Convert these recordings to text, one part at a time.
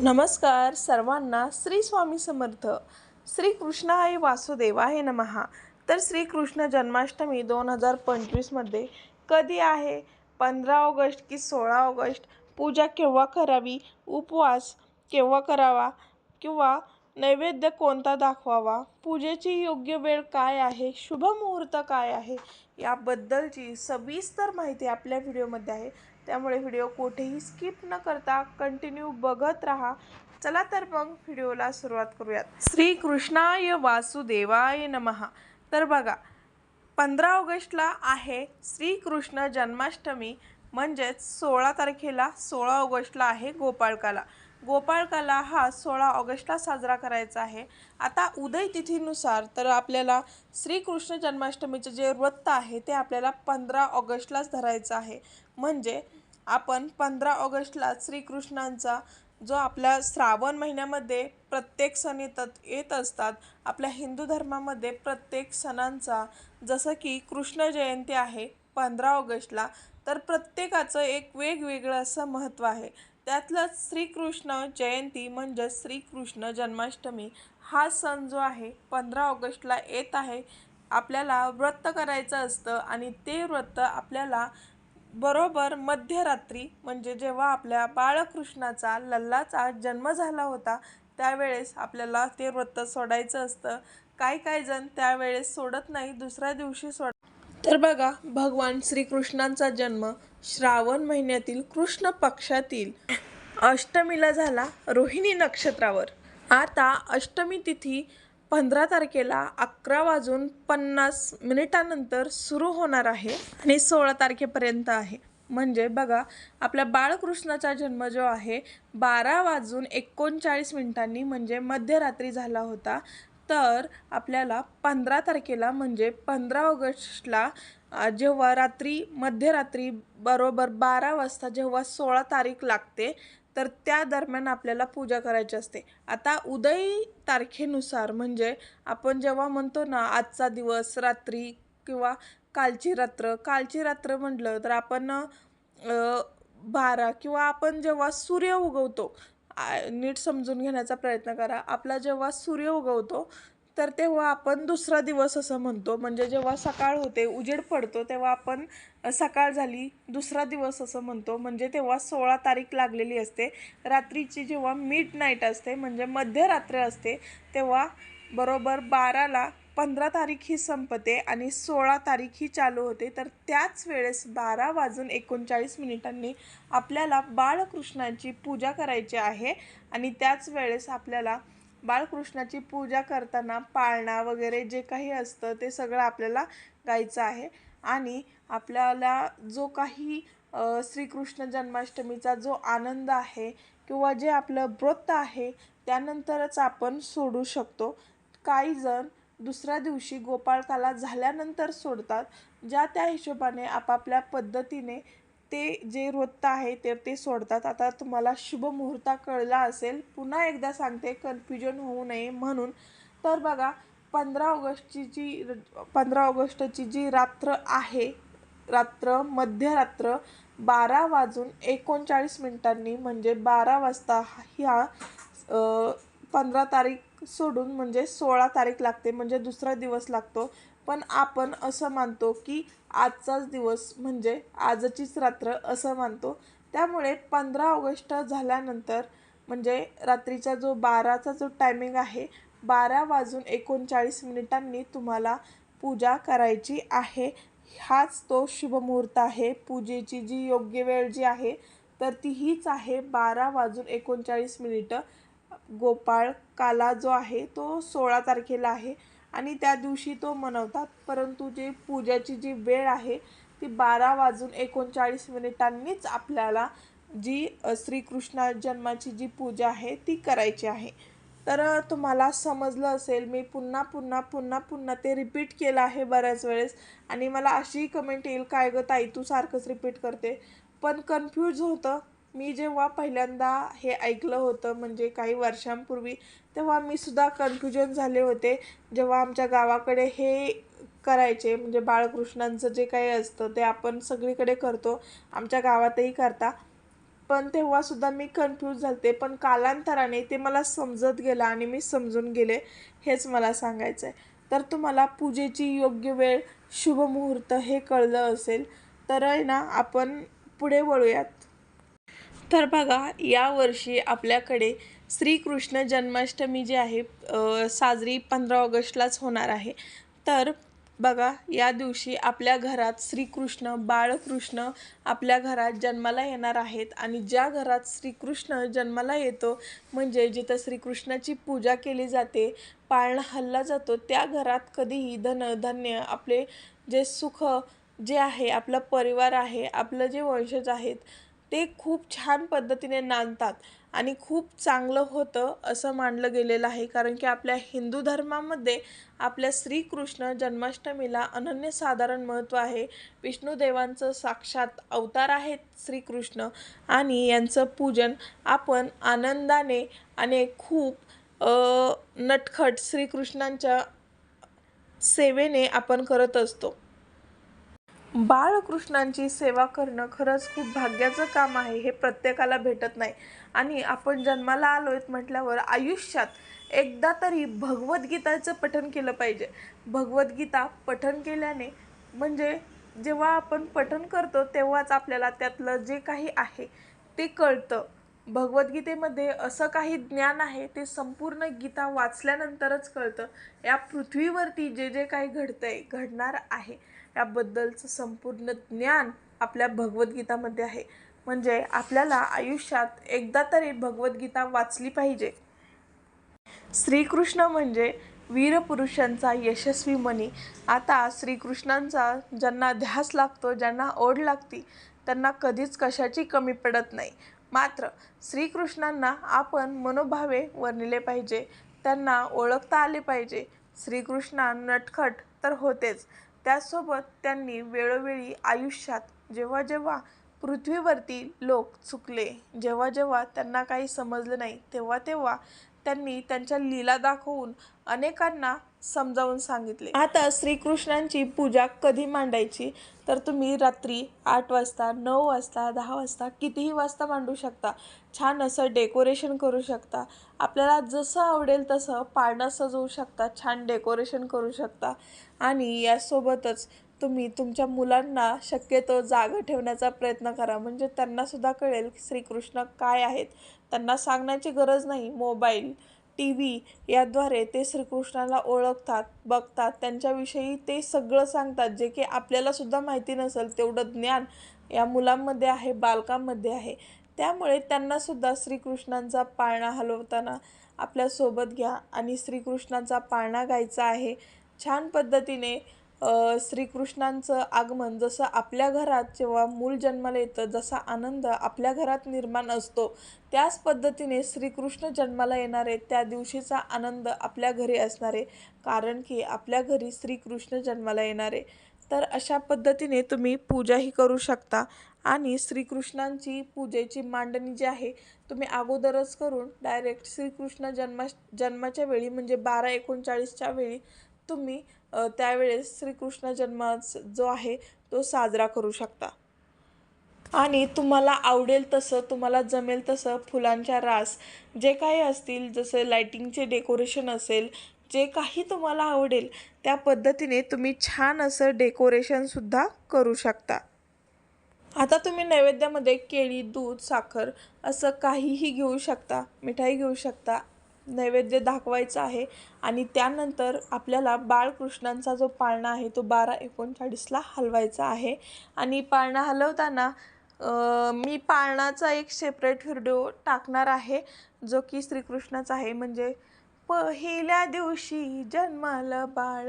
नमस्कार सर्वांना श्री स्वामी समर्थ. श्री कृष्ण आई वासुदेवाय नमहा. तर श्रीकृष्ण जन्माष्टमी दोन हजार पंचवीसमध्ये कधी आहे? पंधरा ऑगस्ट की सोळा ऑगस्ट? पूजा केव्हा करावी? उपवास केव्हा करावा? किंवा नैवेद्य कोणता दाखवावा? पूजेची योग्य वेळ काय आहे? शुभ मुहूर्त काय आहे? याबद्दलची सविस्तर माहिती आपल्या व्हिडिओमध्ये आहे. त्यामुळे व्हिडिओ कुठेही स्किप न करता कंटिन्यू बघत राहा. चला तर मग व्हिडिओला सुरुवात करूयात. श्री कृष्णाय वासुदेवाय नमहा तर बघा पंधरा ऑगस्टला आहे श्रीकृष्ण जन्माष्टमी म्हणजेच सोळा तारखेला सोळा ऑगस्टला आहे गोपाळकाला. गोपाळकाला हा सोळा ऑगस्टला साजरा करायचा आहे. आता उदय तिथीनुसार तर आपल्याला श्रीकृष्ण जन्माष्टमीचं जे व्रत आहे ते आपल्याला पंधरा ऑगस्टलाच धरायचं आहे. म्हणजे आपण पंधरा ऑगस्टला श्रीकृष्णांचा जो आपल्या श्रावण महिन्यामध्ये प्रत्येक सण येतात येत असतात आपल्या हिंदू धर्मामध्ये प्रत्येक सणांचा जसं की कृष्ण जयंती आहे पंधरा ऑगस्टला तर प्रत्येकाचं एक वेगवेगळं असं महत्त्व आहे. त्यातलंच श्रीकृष्ण जयंती म्हणजे श्रीकृष्ण जन्माष्टमी हा सण जो आहे पंधरा ऑगस्टला येत आहे आपल्याला व्रत करायचं असतं आणि ते व्रत आपल्याला बरोबर मध्यरात्री म्हणजे जेव्हा आपल्या बाळकृष्णाचा लल्लाचा जन्म झाला होता त्यावेळेस आपल्याला ते व्रत सोडायचं असतं. काय काय जण त्यावेळेस सोडत नाही दुसऱ्या दिवशी सोड तर बघा भगवान श्रीकृष्णांचा जन्म श्रावण महिन्यातील कृष्ण पक्षातील अष्टमीला झाला रोहिणी नक्षत्रावर. आता अष्टमी तिथी पंधरा तारखेला अकरा वाजून पन्नास मिनिटानंतर सुरू होणार आहे आणि सोळा तारखेपर्यंत आहे. म्हणजे बघा आपल्या बाळकृष्णाचा जन्म जो आहे बारा वाजून एकोणचाळीस मिनिटांनी म्हणजे मध्यरात्री झाला होता. तर आपल्याला पंधरा तारखेला म्हणजे पंधरा ऑगस्टला जेव्हा रात्री मध्यरात्री बरोबर बारा वाजता जेव्हा सोळा तारीख लागते तर त्या दरम्यान आपल्याला पूजा करायची असते. आता उदय तारखेनुसार म्हणजे आपण जेव्हा म्हणतो ना आजचा दिवस रात्री किंवा कालची रात्र कालची रात्र म्हटलं तर आपण बारा किंवा आपण जेव्हा सूर्य उगवतो नीट समजून घेण्याचा प्रयत्न करा. आपला जेव्हा सूर्य उगवतो तर तेव्हा आपण दुसरा दिवस असं म्हणतो. म्हणजे जेव्हा सकाळ होते उजेड पडतो तेव्हा आपण सकाळ झाली दुसरा दिवस असं म्हणतो. म्हणजे तेव्हा सोळा तारीख लागलेली असते. रात्रीची जेव्हा मिड नाईट असते म्हणजे मध्यरात्र असते तेव्हा बरोबर बाराला पंधरा तारीख ही संपते आणि सोळा तारीख ही चालू होते. तर त्याच वेळेस बारा वाजून एकोणचाळीस मिनिटांनी आपल्याला बाळकृष्णाची पूजा करायची आहे आणि त्याच वेळेस आपल्याला बाळकृष्णाची पूजा करताना पाळणा वगैरे जे काही असतं ते सगळं आपल्याला गायचं आहे. आणि आपल्याला जो काही श्रीकृष्ण जन्माष्टमीचा जो आनंद आहे किंवा जे आपलं व्रत आहे त्यानंतरच आपण सोडू शकतो. काही जण दुसऱ्या दिवशी गोपाळकाला झाल्यानंतर सोडतात. ज्या त्या हिशोबाने आपापल्या पद्धतीने ते जे वृत्त आहे ते ते सोडतात. आता तुम्हाला शुभ मुहूर्त कळला असेल पुन्हा एकदा सांगते कन्फ्युजन होऊ नये म्हणून. तर बघा पंधरा ऑगस्टची जी पंधरा ऑगस्टची जी रात्र आहे रात्र मध्यरात्र बारा वाजून एकोणचाळीस मिनिटांनी म्हणजे बारा वाजता ह्या पंधरा तारीख सोडून म्हणजे सोळा तारीख लागते म्हणजे दुसरा दिवस लागतो. पण आपण असं मानतो की आजचाच दिवस म्हणजे आजचीच रात्र असं मानतो. त्यामुळे पंधरा ऑगस्ट झाल्यानंतर म्हणजे रात्रीचा जो बाराचा जो टायमिंग आहे बारा वाजून एकोणचाळीस मिनिटांनी तुम्हाला पूजा करायची आहे. हाच तो शुभमुहूर्त आहे. पूजेची जी योग्य वेळ जी आहे तर ती हीच आहे. बारा वाजून एकोणचाळीस मिनिटं गोपाळ काला जो आहे तो सोळा तारखेला आहे. आणि त्या दिवशी तो मनवतात. परंतु जे पूजाची जी वेळ आहे ती बारा वाजून एकोणचाळीस मिनिटांनीच आपल्याला जी श्रीकृष्ण जन्माची जी पूजा आहे ती करायची आहे. तर तुम्हाला समजलं असेल मी पुन्हा पुन्हा पुन्हा पुन्हा ते रिपीट केलं आहे बऱ्याच वेळेस. आणि मला अशी कमेंट येईल काय गं ताई तू सारखंच रिपीट करते. पण कन्फ्यूज होतं. मी जेव्हा पहिल्यांदा हे ऐकलं होतं म्हणजे काही वर्षांपूर्वी तेव्हा मी सुद्धा कन्फ्युजन झाले होते. जेव्हा आमच्या गावाकडे हे करायचे म्हणजे बाळकृष्णांचं जे काही असतं ते आपण सगळीकडे करतो आमच्या गावातही करता. पण तेव्हासुद्धा मी कन्फ्यूज झालते. पण कालांतराने ते मला समजत गेलं आणि मी समजून गेले हेच मला सांगायचं आहे तर तुम्हाला पूजेची योग्य वेळ शुभ मुहूर्त हे कळलं असेल तर आहे ना आपण पुढे वळूयात. तर बघा यावर्षी आपल्याकडे श्रीकृष्ण जन्माष्टमी जी आहे साजरी पंधरा ऑगस्टलाच होणार आहे. तर बघा या दिवशी आपल्या घरात श्रीकृष्ण बाळकृष्ण आपल्या घरात जन्माला येणार आहेत आणि ज्या घरात श्रीकृष्ण जन्माला येतो म्हणजे जिथं श्रीकृष्णाची पूजा केली जाते पाळणा हल्ला जातो त्या घरात कधीही धन धान्य आपले जे सुख जे आहे आपला परिवार आहे आपलं जे वंशज आहेत ते खूप छान पद्धतीने नांदतात आणि खूप चांगलं होतं असं मानलं गेलेलं आहे. कारण की आपल्या हिंदू धर्मामध्ये आपल्या श्रीकृष्ण जन्माष्टमीला अनन्यसाधारण महत्त्व आहे. विष्णुदेवांचं साक्षात अवतार आहेत श्रीकृष्ण आणि यांचं पूजन आपण आनंदाने आणि खूप नटखट श्रीकृष्णांच्या सेवेने आपण करत असतो. बाळकृष्णांची सेवा करणं खरंच खूप भाग्याचं काम आहे हे प्रत्येकाला भेटत नाही. आणि आपण जन्माला आलो आहेत म्हटल्यावर आयुष्यात एकदा तरी भगवद्गीताचं पठन केलं पाहिजे. भगवद्गीता पठन केल्याने म्हणजे जेव्हा आपण पठन करतो तेव्हाच आपल्याला त्यातलं जे काही आहे ते कळतं. भगवद्गीतेमध्ये असं काही ज्ञान आहे ते संपूर्ण गीता वाचल्यानंतरच कळतं. या पृथ्वीवरती जे जे काही घडतं आहे घडणार आहे याबद्दलचं संपूर्ण ज्ञान आपल्या भगवद्गीतामध्ये आहे. म्हणजे आपल्याला आयुष्यात एकदा तरी भगवद्गीता वाचली पाहिजे. श्रीकृष्ण म्हणजे वीरपुरुषांचा यशस्वी मणी आता श्रीकृष्णांचा ज्यांना ध्यास लागतो ज्यांना ओढ लागती त्यांना कधीच कशाची कमी पडत नाही. मात्र श्रीकृष्णांना आपण मनोभावे वर्णिले पाहिजे. त्यांना ओळखता आले पाहिजे. श्रीकृष्णा नटखट तर होतेच. त्यासोबत त्यांनी वेळोवेळी आयुष्यात जेव्हा जेव्हा पृथ्वीवरती लोक चुकले जेव्हा जेव्हा त्यांना काही समजलं नाही तेव्हा तेव्हा त्यांनी त्यांच्या लीला दाखवून अनेकांना समजावून सांगितले. आता श्रीकृष्णांची पूजा कधी मांडायची? तर तुम्ही रात्री आठ वाजता नऊ वाजता दहा वाजता कितीही वाजता मांडू शकता. छान असं डेकोरेशन करू शकता. आपल्याला जसं आवडेल तसं पाळणं सजवू शकता छान डेकोरेशन करू शकता. आणि यासोबतच तुम्ही तुमच्या मुलांना शक्यतो जागं ठेवण्याचा प्रयत्न करा. म्हणजे त्यांनासुद्धा कळेल की श्रीकृष्ण काय आहेत. त्यांना सांगण्याची गरज नाही. मोबाईल टी व्ही याद्वारे ते श्रीकृष्णाला ओळखतात बघतात. त्यांच्याविषयी ते सगळं सांगतात जे की आपल्यालासुद्धा माहिती नसेल. तेवढं ज्ञान या मुलांमध्ये आहे बालकांमध्ये आहे. त्यामुळे त्यांनासुद्धा श्रीकृष्णांचा पाळणा हलवताना आपल्यासोबत घ्या आणि श्रीकृष्णाचा पाळणा गायचा आहे. छान पद्धतीने श्रीकृष्णांचं आगमन जसं आपल्या घरात जेव्हा मूल जन्माला येतं जसा आनंद आपल्या घरात निर्माण असतो त्याच पद्धतीने श्रीकृष्ण जन्माला येणारे त्या दिवशीचा आनंद आपल्या घरी असणारे कारण की आपल्या घरी श्रीकृष्ण जन्माला येणारे. तर अशा पद्धतीने तुम्ही पूजाही करू शकता आणि श्रीकृष्णांची पूजेची मांडणी जी आहे तुम्ही अगोदरच करून डायरेक्ट श्रीकृष्ण जन्मा जन्माच्या वेळी म्हणजे बारा एकोणचाळीसच्या वेळी तुम्ही त्यावेळेस श्रीकृष्ण जन्म जो आहे तो साजरा करू शकता. आणि तुम्हाला आवडेल तसं तुम्हाला जमेल तसं फुलांच्या रास जे काही असतील जसं लायटिंगचे डेकोरेशन असेल जे काही तुम्हाला आवडेल त्या पद्धतीने तुम्ही छान असं डेकोरेशनसुद्धा करू शकता. आता तुम्ही नैवेद्यामध्ये केळी दूध साखर असं काहीही घेऊ शकता मिठाई घेऊ शकता नैवेद्य दाखवायचा आहे आणि त्यानंतर आपल्याला बाळकृष्णांचा जो पाळणा आहे तो बारा एकोणचाळीसला हलवायचा आहे. आणि पाळणा हलवताना मी पाळणाचा एक सेपरेट व्हिडिओ टाकणार आहे जो की श्रीकृष्णाचा आहे. म्हणजे पहिल्या दिवशी जन्माला बाळ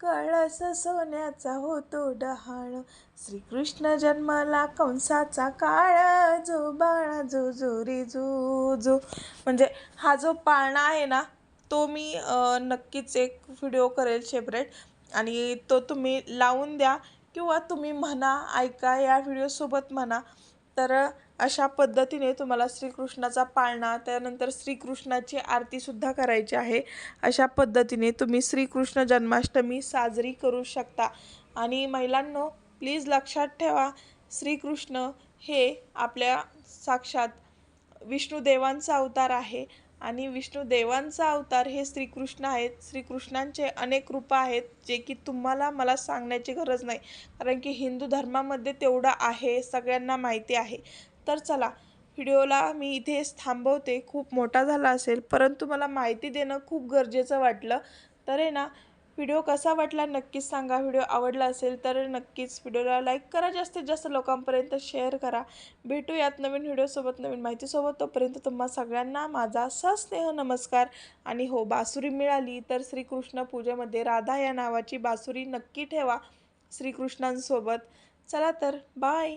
कळस सोन्याचा होतो डहाळ. श्रीकृष्ण जन्माला कंसाचा काळ जो बाळा जो जो रे जो जो. म्हणजे हा जो पाळणा आहे ना तो मी नक्कीच एक व्हिडिओ करेल सेपरेट आणि तो तुम्ही लावून द्या किंवा तुम्ही म्हणा ऐका या व्हिडिओसोबत म्हणा. तर अशा पद्धतीने तुम्हाला श्रीकृष्णाचा पाळणा त्यानंतर श्रीकृष्णाची आरतीसुद्धा करायची आहे. अशा पद्धतीने तुम्ही श्रीकृष्ण जन्माष्टमी साजरी करू शकता. आणि महिलांनो प्लीज लक्षात ठेवा श्रीकृष्ण हे आपल्या साक्षात विष्णुदेवांचा अवतार आहे. आणि विष्णुदेवांचा अवतार हे श्रीकृष्ण आहेत. श्रीकृष्णांचे अनेक रूपं आहेत जे की तुम्हाला मला सांगण्याची गरज नाही. कारण की हिंदू धर्मामध्ये तेवढं आहे सगळ्यांना माहिती आहे. तर चला व्हिडिओला मी इथेच थांबवते. खूप मोठा झाला असेल परंतु मला माहिती देणं खूप गरजेचं वाटलं. तर आहे ना व्हिडिओ कसा वाटला नक्कीच सांगा. व्हिडिओ आवडला असेल तर नक्कीच व्हिडिओला लाईक करा. जास्तीत जास्त लोकांपर्यंत शेअर करा. भेटूयात नवीन व्हिडिओसोबत नवीन माहितीसोबत. तोपर्यंत तुम्हा सगळ्यांना माझा सस्नेह नमस्कार. आणि हो बासुरी मिळाली तर श्रीकृष्ण पूजेमध्ये राधा या नावाची बासुरी नक्की ठेवा श्रीकृष्णांसोबत. चला तर बाय